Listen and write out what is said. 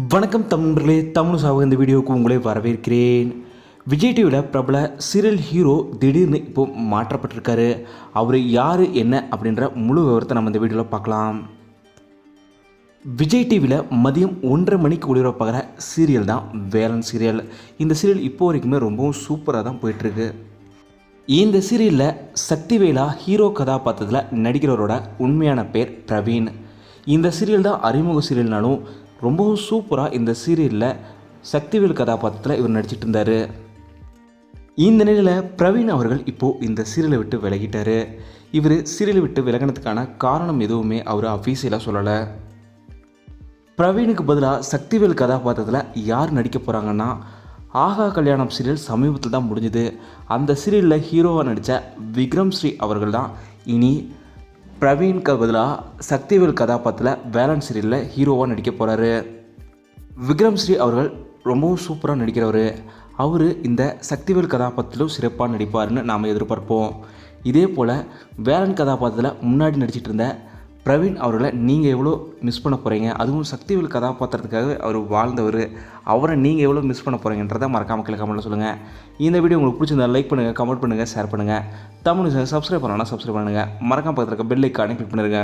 வணக்கம் தமிழர்களே தமிழ் சாவு இந்த வீடியோவுக்கு உங்களை வரவேற்கிறேன். விஜய் டிவியில் பிரபல சீரியல் ஹீரோ திடீர்னு இப்போது மாற்றப்பட்டிருக்காரு. அவர் யார் என்ன அப்படின்ற முழு விவரத்தை நம்ம இந்த வீடியோவில் பார்க்கலாம். விஜய் டிவியில் மதியம் ஒன்றரை மணிக்கு ஒளிபரப்பாகிற சீரியல் தான் வேலன் சீரியல் இந்த சீரியல் இப்போ வரைக்குமே ரொம்பவும் சூப்பராக தான் போயிட்டுருக்கு. இந்த சீரியலில் சக்திவேலா ஹீரோ கதாபாத்திரத்தில் நடிக்கிறவரோட உண்மையான பேர் பிரவீன். இந்த சீரியல் தான் அறிமுக சீரியல்னாலும் ரொம்பவும் சூப்பராக இந்த சீரியலில் சக்திவேல் கதாபாத்திரத்தில் இவர் நடிச்சிட்டு இருந்தார். இந்த நிலையில் பிரவீன் அவர்கள் இப்போது இந்த சீரியலை விட்டு விலகிட்டார். இவர் சீரியலை விட்டு விலகினதுக்கான காரணம் எதுவுமே அவர் அஃபீஷியலாக சொல்லலை. பிரவீனுக்கு பதிலாக சக்திவேல் கதாபாத்திரத்தில் யார் நடிக்க போகிறாங்கன்னா ஆகா கல்யாணம் சீரியல் சமீபத்தில் தான் முடிஞ்சுது. அந்த சீரியலில் ஹீரோவாக நடித்த விக்ரம் ஸ்ரீ அவர்கள் தான் இனி பிரவீனுக்கு பதிலாக சக்திவேல் கதாபாத்திரத்தில் வேலன் சீரியலில் ஹீரோவாக நடிக்க போகிறாரு விக்ரம் ஸ்ரீ அவர்கள் ரொம்பவும் சூப்பராக நடிக்கிறவர். அவர் இந்த சக்திவேல் கதாபாத்திரத்திலும் சிறப்பாக நடிப்பார்னு நாம் எதிர்பார்ப்போம். இதே போல் வேலன் கதாபாத்திரத்தில் முன்னாடி நடிச்சிட்டு இருந்த பிரவீன் அவர்களை நீங்கள் எவ்வளோ மிஸ் பண்ண போகிறீங்க அதுவும் சக்திவேல் கதாபாத்திரத்துக்காக அவர் வாழ்ந்தவர். அவரை நீங்கள் எவ்வளோ மிஸ் பண்ண போகிறீங்கன்றதை மறக்காம கீழே கமெண்ட்டில் சொல்லுங்கள் இந்த வீடியோ உங்களுக்கு பிடிச்சிருந்தா லைக் பண்ணுங்கள் கமெண்ட் பண்ணுங்கள் ஷேர் பண்ணுங்கள் தமிழ் சப்ஸ்கிரைப் பண்ணலாம் சப்ஸ்கிரைப் பண்ணுங்கள் மறக்காம பக்கத்தில் இருக்க பெல் ஐக்கானே கிளிக் பண்ணிருங்க.